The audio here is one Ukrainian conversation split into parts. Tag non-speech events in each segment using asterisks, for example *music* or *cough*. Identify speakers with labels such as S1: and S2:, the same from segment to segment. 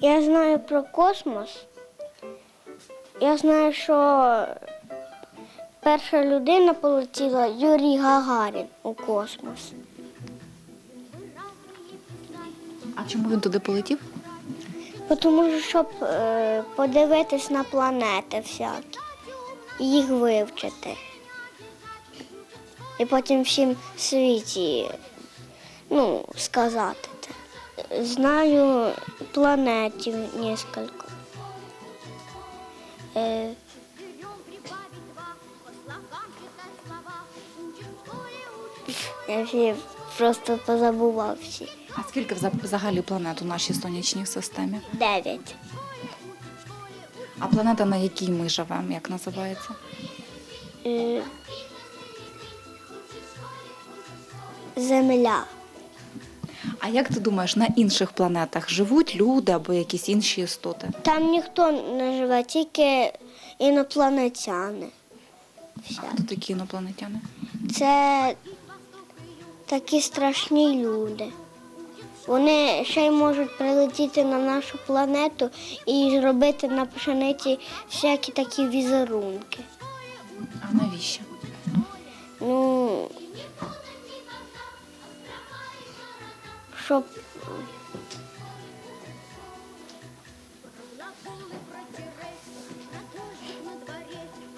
S1: Я знаю про космос. Я знаю, що перша людина полетіла Юрій Гагарін у космос.
S2: А чому він туди полетів?
S1: Тому що щоб е, подивитись на планети всякі і їх вивчити. І потім всім світі ну, сказати. Знаю планетів несколько. Е, я просто позабував всі.
S2: А скільки взагалі планет у нашій сонячній системі?
S1: Дев'ять.
S2: А планета, на якій ми живемо, як називається?
S1: Е, Земля.
S2: А як ти думаєш, на інших планетах живуть люди або якісь інші істоти?
S1: Там ніхто не живе, тільки інопланетяни. Вся.
S2: Хто такі інопланетяни?
S1: Це такі страшні люди. Вони ще й можуть прилетіти на нашу планету і зробити на пшениці всякі такі візерунки.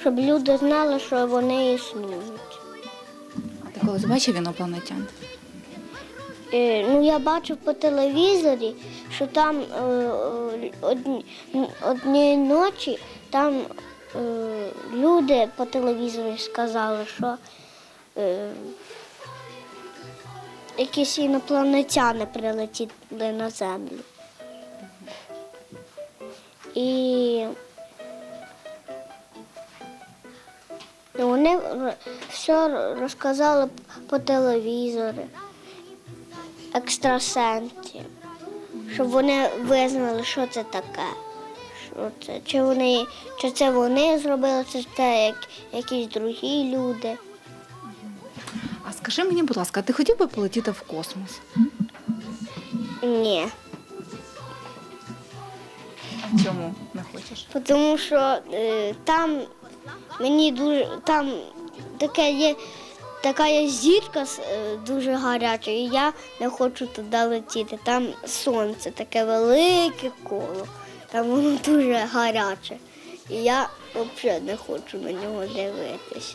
S1: Щоб люди знали, що вони існують.
S2: А ти колись бачив інопланетян?
S1: Е, ну, я бачив по телевізорі, що там е, е, одні, однієї ночі там е, люди по телевізорі сказали, що е, якісь інопланетяни прилетіли на землю. І вони все розказали по телевізору екстрасенсів, щоб вони визнали, що це таке. Що це, чи, вони, чи це вони зробили, чи це як, якісь другі люди.
S2: А скажи мені, будь ласка, ти хотів би полетіти в космос?
S1: Ні.
S2: Чому не хочеш?
S1: Тому що е, там мені дуже там таке є, така є зірка е, дуже гаряча, і я не хочу туди летіти. Там сонце таке велике коло, там воно *laughs* дуже гаряче. І я взагалі не хочу на нього дивитися.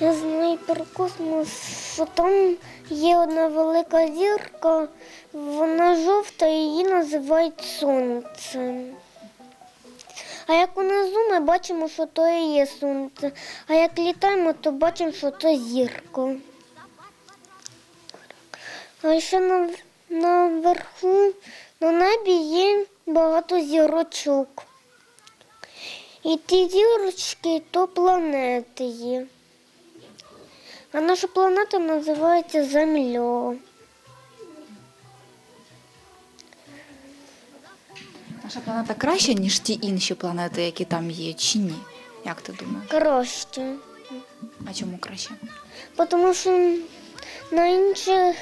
S1: Я знаю про космос, що там є одна велика зірка, вона жовта, її називають сонцем. А як унизу ми бачимо, що то і є сонце. А як літаємо, то бачимо, що то зірка. А ще на, наверху на небі є багато зірочок. І ті зірочки то планети є. А наша планета називається Земля.
S2: Наша планета краща, ніж ті інші планети, які там є, чи ні? Як ти думаєш?
S1: Краще.
S2: А чому краще?
S1: Тому що на інших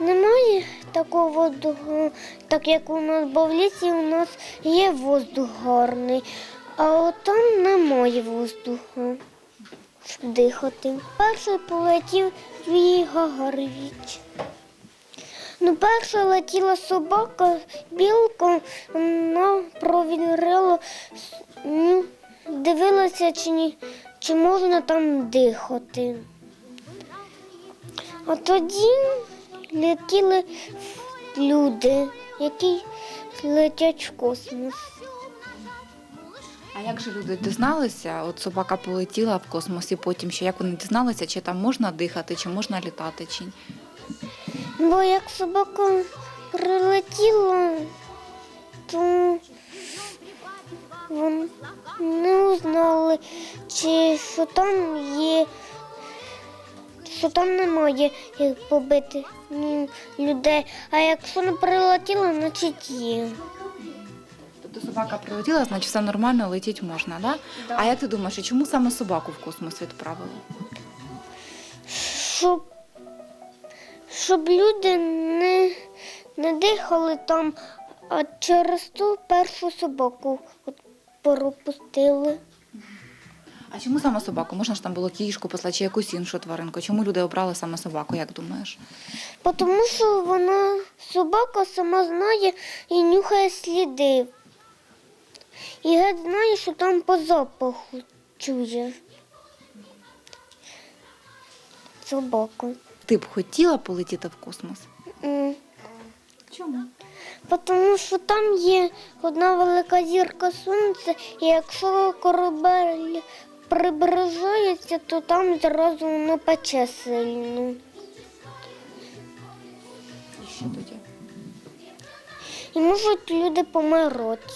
S1: немає такого воздуху, так як у нас, бо в лісі у нас є воздух гарний, а от там немає воздуху, дихати. Перший полетів Юрій Гагарович. Ну, перша летіла собака, білка, вона провірила, ну, дивилася, чи, ні, чи можна там дихати. А тоді летіли люди, які летять в космос.
S2: А як же люди дізналися? От собака полетіла в космос і потім ще як вони дізналися, чи там можна дихати, чи можна літати, чи ні?
S1: Бо як собака прилетіла, то вони не узнали, чи що там є, що там немає як побити людей. А якщо не прилетіла, значить є.
S2: Тобто собака прилетіла, значить все нормально, летіть можна, да? А як ти думаєш, і чому саме собаку в космос відправили?
S1: Щоб, щоб люди не, не дихали там, А через ту першу собаку от пропустили.
S2: А чому саме собаку? Можна ж там було кішку послати чи якусь іншу тваринку? Чому люди обрали саме собаку, як думаєш?
S1: Тому що вона собака сама знає і нюхає сліди. І геть знає, що там по запаху чує. Собаку.
S2: Ти б хотіла полетіти в космос?
S1: М.
S2: Чому?
S1: Тому що там є одна велика зірка сонця, і якщо корабель приближається, то там зразу воно пече сильно.
S2: І що тоді?
S1: І можуть люди помирати.